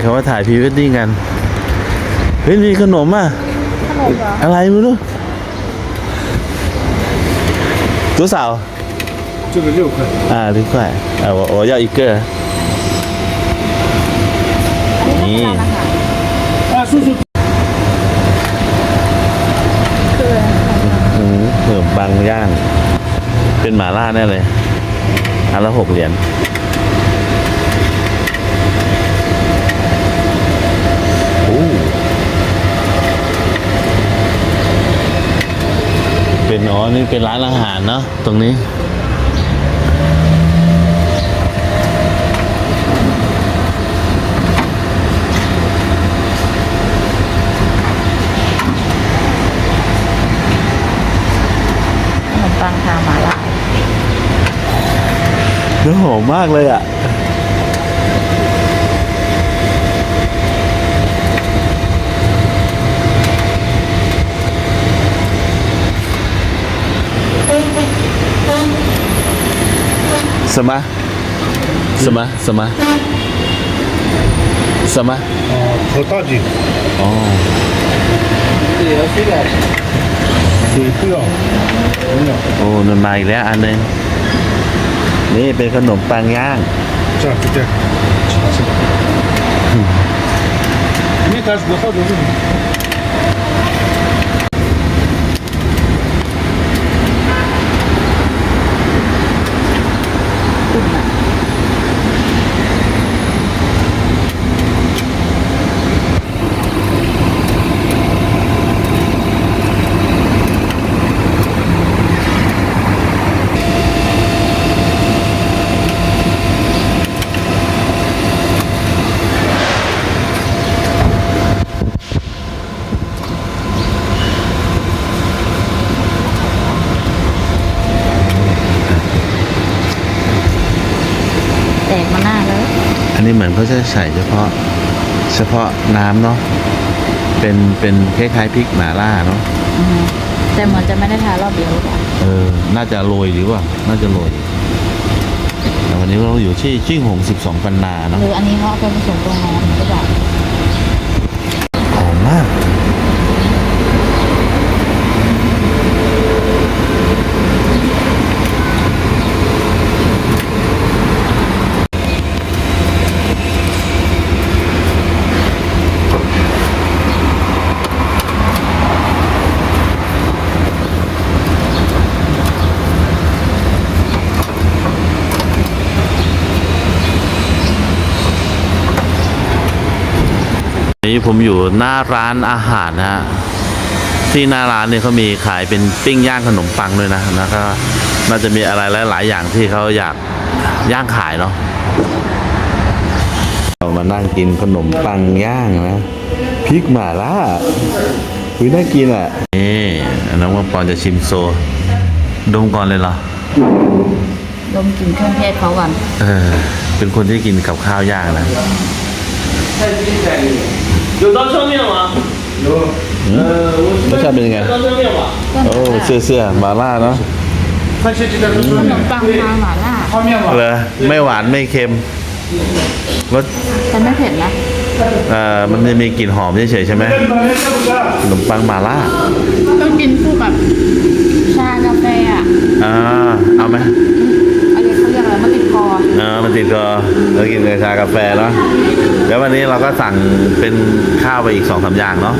เขาว่าถ่ายพรีเวดดิ้งกัน เฮ้ยมีขนมอ่ะ ขนมเหรอ อะไรไม่รู้多少这个六块，啊六块啊我我要一个 อันนี้ นี่ ราคา 啊，叔叔， คือ อืมขนมปังย่าง เป็นหมาล่าแน่เลยอันละหกเหรียญ นอ๋อนี่เป็นร้านอาหารเนาะตรงนี้ขนมปังทาหมาล่าเนื้อหอมมากเลยอะ สมะสมะสมะสมะ 버터지 อ๋อ 제이크요 그냥 โอ้นนมาอีกแล้วอันหนึ่งนี่เป็นขนมปังย่าง 자 그때 진 짜. 이미 다시 못 가져오고 แตกมาหน้าเลยอันนี้เหมือนเขาจะใส่เฉพาะเฉพาะน้ำเนาะเป็นเป็นคล้ายๆพริกหม่าล่าเนาะอือฮึแต่เหมือนจะไม่ได้ทารอบเดียวหรือเปล่าเออ น่าจะโรยหรือว่า น่าจะโรยแต่วันนี้เราอยู่ที่จิ้งหงสิบสองปันนาเนาะหรืออันนี้เขาเอาไปผสมตรงน้ำหรือเปล่า หอมมาก นี่ผมอยู่หน้าร้านอาหารนะฮะที่หน้าร้านเนี่ยเขามีขายเป็นปิ้งย่างขนมปังด้วยนะแล้วก็น่าจะมีอะไรหลายๆอย่างที่เขาอยากย่างขายเนาะเรามานั่งกินขนมปังย่างนะพริกหม่าล่าคุยน่ากินอะนี่น้องว่าปอนจะชิมโซ ดมก่อนเลยเหรอดมกลิ่นเครื่องเทศเขาก่อนเออเป็นคนที่กินกับข้าวย่างนะ 有刀削面吗？有， รสชาติเป็นยังไง 刀削面吧。 โอ้เสื้อเสื้อหมาล่าเนาะ 番茄鸡蛋都 ข 是 นมปังทาหมาล่า 泡面吗？ เลยไม่หวานไม่เค็มรส แต่ไม่เผ็ดนะ เอ่อมันจะมีกลิ่นหอมเฉยๆใช่ไหมขนมปังหมาล่า ต้องกินคู่กับชากาแฟอ่ะ อ่าเอาไหม ติดคอเออมันติดก็แล้วกินกชากาแฟเนาะแล้ววันนี้เราก็สั่งเป็นข้าวไปอีกสองสามอย่างเนาะ